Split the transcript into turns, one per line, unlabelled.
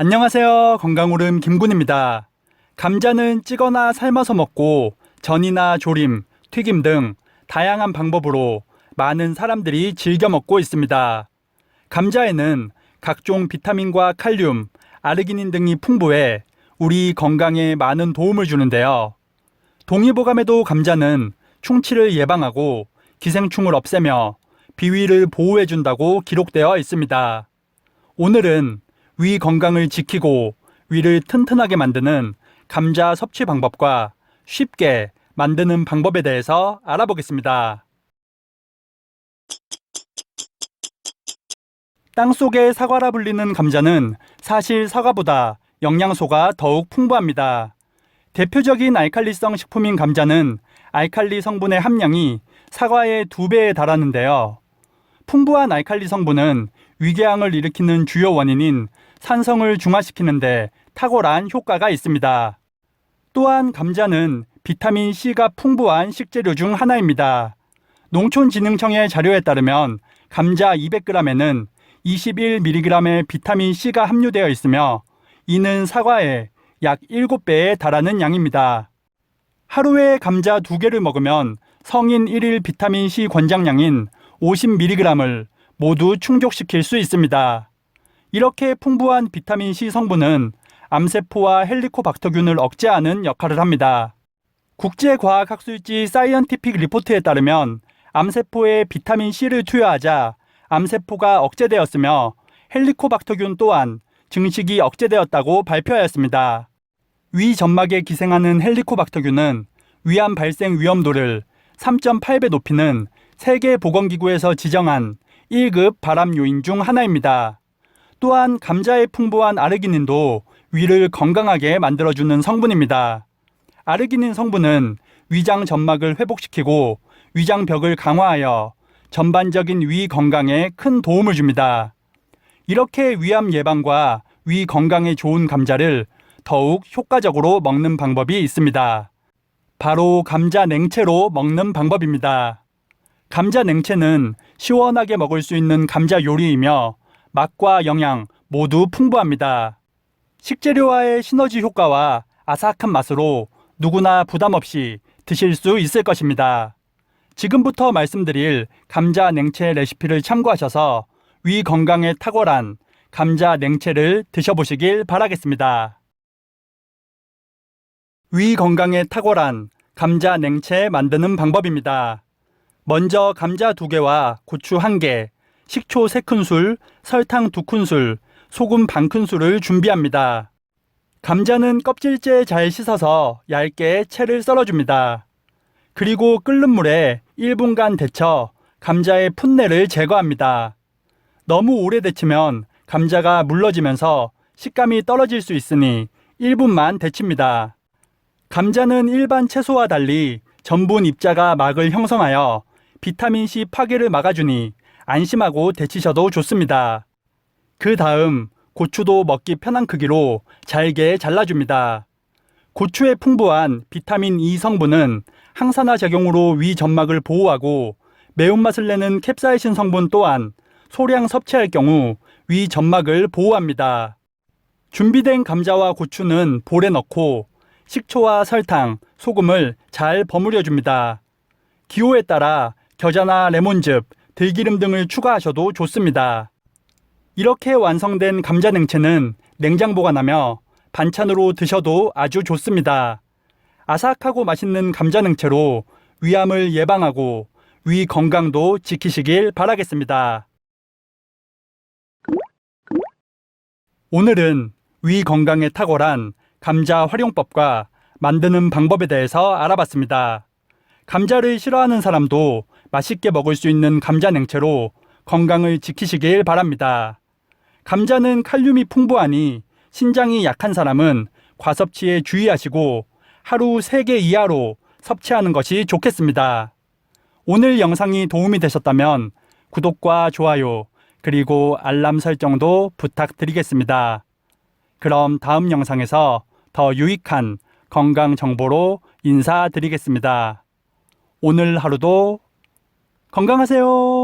안녕하세요. 건강오름 김군입니다. 감자는 찌거나 삶아서 먹고 전이나 조림, 튀김 등 다양한 방법으로 많은 사람들이 즐겨 먹고 있습니다. 감자에는 각종 비타민과 칼륨, 아르기닌 등이 풍부해 우리 건강에 많은 도움을 주는데요. 동의보감에도 감자는 충치를 예방하고 기생충을 없애며 비위를 보호해준다고 기록되어 있습니다. 오늘은 위 건강을 지키고 위를 튼튼하게 만드는 감자 섭취 방법과 쉽게 만드는 방법에 대해서 알아보겠습니다. 땅 속의 사과라 불리는 감자는 사실 사과보다 영양소가 더욱 풍부합니다. 대표적인 알칼리성 식품인 감자는 알칼리 성분의 함량이 사과의 두 배에 달하는데요. 풍부한 알칼리 성분은 위궤양을 일으키는 주요 원인인 산성을 중화시키는데 탁월한 효과가 있습니다. 또한 감자는 비타민 C가 풍부한 식재료 중 하나입니다. 농촌진흥청의 자료에 따르면 감자 200g에는 21mg의 비타민 C가 함유되어 있으며 이는 사과의 약 7배에 달하는 양입니다. 하루에 감자 2개를 먹으면 성인 1일 비타민 C 권장량인 50mg을 모두 충족시킬 수 있습니다. 이렇게 풍부한 비타민 C 성분은 암세포와 헬리코박터균을 억제하는 역할을 합니다. 국제과학학술지 사이언티픽 리포트에 따르면 암세포에 비타민 C를 투여하자 암세포가 억제되었으며 헬리코박터균 또한 증식이 억제되었다고 발표하였습니다. 위 점막에 기생하는 헬리코박터균은 위암 발생 위험도를 3.8배 높이는 세계보건기구에서 지정한 1급 발암 요인 중 하나입니다. 또한 감자에 풍부한 아르기닌도 위를 건강하게 만들어주는 성분입니다. 아르기닌 성분은 위장 점막을 회복시키고 위장벽을 강화하여 전반적인 위 건강에 큰 도움을 줍니다. 이렇게 위암 예방과 위 건강에 좋은 감자를 더욱 효과적으로 먹는 방법이 있습니다. 바로 감자 냉채로 먹는 방법입니다. 감자 냉채는 시원하게 먹을 수 있는 감자 요리이며 맛과 영양 모두 풍부합니다. 식재료와의 시너지 효과와 아삭한 맛으로 누구나 부담 없이 드실 수 있을 것입니다. 지금부터 말씀드릴 감자 냉채 레시피를 참고하셔서 위 건강에 탁월한 감자 냉채를 드셔보시길 바라겠습니다. 위 건강에 탁월한 감자 냉채 만드는 방법입니다. 먼저 감자 2개와 고추 1개, 식초 3큰술, 설탕 2큰술, 소금 반 큰술을 준비합니다. 감자는 껍질째 잘 씻어서 얇게 채를 썰어줍니다. 그리고 끓는 물에 1분간 데쳐 감자의 풋내를 제거합니다. 너무 오래 데치면 감자가 물러지면서 식감이 떨어질 수 있으니 1분만 데칩니다. 감자는 일반 채소와 달리 전분 입자가 막을 형성하여 비타민C 파괴를 막아주니 안심하고 데치셔도 좋습니다. 그 다음 고추도 먹기 편한 크기로 잘게 잘라줍니다. 고추의 풍부한 비타민 E 성분은 항산화 작용으로 위 점막을 보호하고 매운맛을 내는 캡사이신 성분 또한 소량 섭취할 경우 위 점막을 보호합니다. 준비된 감자와 고추는 볼에 넣고 식초와 설탕, 소금을 잘 버무려 줍니다. 기호에 따라 겨자나 레몬즙, 들기름 등을 추가하셔도 좋습니다. 이렇게 완성된 감자 냉채는 냉장 보관하며 반찬으로 드셔도 아주 좋습니다. 아삭하고 맛있는 감자 냉채로 위암을 예방하고 위 건강도 지키시길 바라겠습니다. 오늘은 위 건강에 탁월한 감자 활용법과 만드는 방법에 대해서 알아봤습니다. 감자를 싫어하는 사람도 맛있게 먹을 수 있는 감자 냉채로 건강을 지키시길 바랍니다. 감자는 칼륨이 풍부하니 신장이 약한 사람은 과섭취에 주의하시고 하루 3개 이하로 섭취하는 것이 좋겠습니다. 오늘 영상이 도움이 되셨다면 구독과 좋아요 그리고 알람 설정도 부탁드리겠습니다. 그럼 다음 영상에서 더 유익한 건강 정보로 인사드리겠습니다. 오늘 하루도 건강하세요.